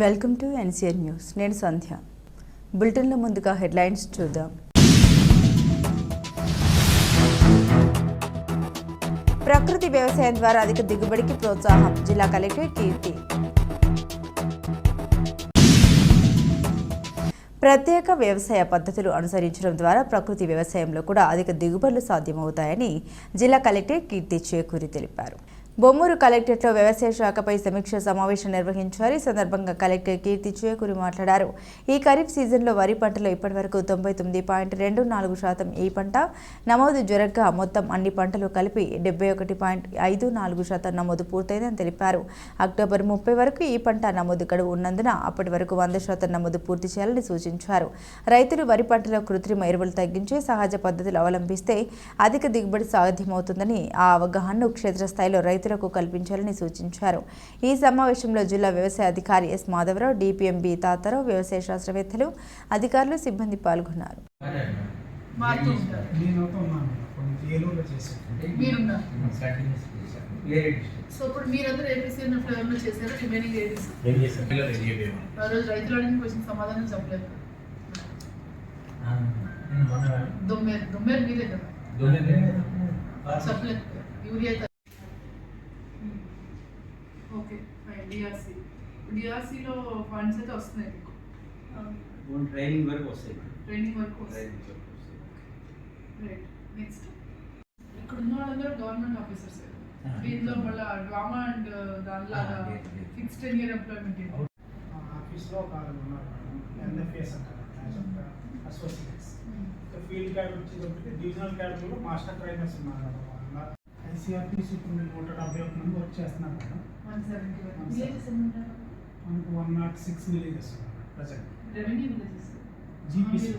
Welcome to NCR news. నేను సంధ్య. బులెటిన్లో ముందుగా హెడ్లైన్స్ చూద్దాం. ప్రకృతి వ్యవసాయం ద్వారా అధిక దిగుబడికి ప్రోత్సాహం. జిల్లా కలెక్టర్ కీర్తి. ప్రత్యేక వ్యవసాయ పద్ధతులు అనుసరించడం ద్వారా ప్రకృతి వ్యవసాయంలో కూడా అధిక దిగుబడులు సాధ్యమవుతాయని జిల్లా కలెక్టర్ కీర్తి చేకూరి తెలిపారు. బొమ్మూరు కలెక్టరేట్లో వ్యవసాయ శాఖపై సమీక్ష సమావేశం నిర్వహించారు. ఈ సందర్భంగా కలెక్టర్ కీర్తి చేకూరి మాట్లాడారు. ఈ ఖరీఫ్ సీజన్లో వరి పంటలో ఇప్పటివరకు తొంభై తొమ్మిది పాయింట్ రెండు నాలుగు శాతం ఈ పంట నమోదు జరగగా మొత్తం అన్ని పంటలు కలిపి డెబ్బై ఒకటి పాయింట్ ఐదు నాలుగు శాతం నమోదు పూర్తయిందని తెలిపారు. అక్టోబర్ ముప్పై వరకు ఈ పంట నమోదు గడువు ఉన్నందున అప్పటి వరకు వంద శాతం నమోదు పూర్తి చేయాలని సూచించారు. రైతులు వరి పంటలో కృత్రిమ ఎరువులు తగ్గించి సహజ పద్ధతులు అవలంబిస్తే అధిక దిగుబడి సాధ్యమవుతుందని ఆ అవగాహనను క్షేత్రస్థాయిలో రైతులకు కల్పించాలని సూచించారు. ఈ సమావేశంలో జిల్లా వ్యవసాయ అధికారి ఎస్ మాధవరావు డిపిఎంబి తాతారావు వ్యవసాయ శాస్త్రవేత్తలు అధికారులు సిబ్బంది పాల్గొన్నారు. సో ఇప్పుడు మీరందరూ ఏపీసీ అన్న ఫ్లేవర్లో చేశారు? రిమైనింగ్ ఏపీసీ డిస్ట్రిక్ట్ ఆ రోజు రైతులు అడిగిన క్వశ్చన్ సమాధానం చెప్పలేదు. దొమ్మేరు దొమ్మేరు మీరే కదా? చెప్పలేదు. Urea DRC. డిఆర్సీలో ఫండ్స్ అయితే వస్తున్నాయి మీకు. ట్రైనింగ్ వరకు వస్తాయి ట్రైనింగ్ వరకు రైట్. నెక్స్ట్. ఇక్కడ ఉన్న వాళ్ళందరూ గవర్నమెంట్ ఆఫీసర్స్. దీంట్లో మళ్ళీ డ్రామా అండ్ దానిలాగా. ఫిక్స్ టెన్ ఇయర్ ఎంప్లాయ్మెంట్ ఆఫీస్లో ఒక ఆరు ఉన్నారు ఎన్ఎఫ్ఎస్ అంటారు. అసోసియేట్స్. ఫీల్డ్ క్యాడర్ వచ్చేటప్పటికి డివిజనల్ క్యాడర్లో మాస్టర్ ట్రైనర్స్ ఉన్నారు ఐసీఆర్టీసీ ఇప్పుడు నూట డెబ్బై ఒక మంది వర్క్ చేస్తున్నారు మేడం మనకు one naught six villages present. Villages. GPC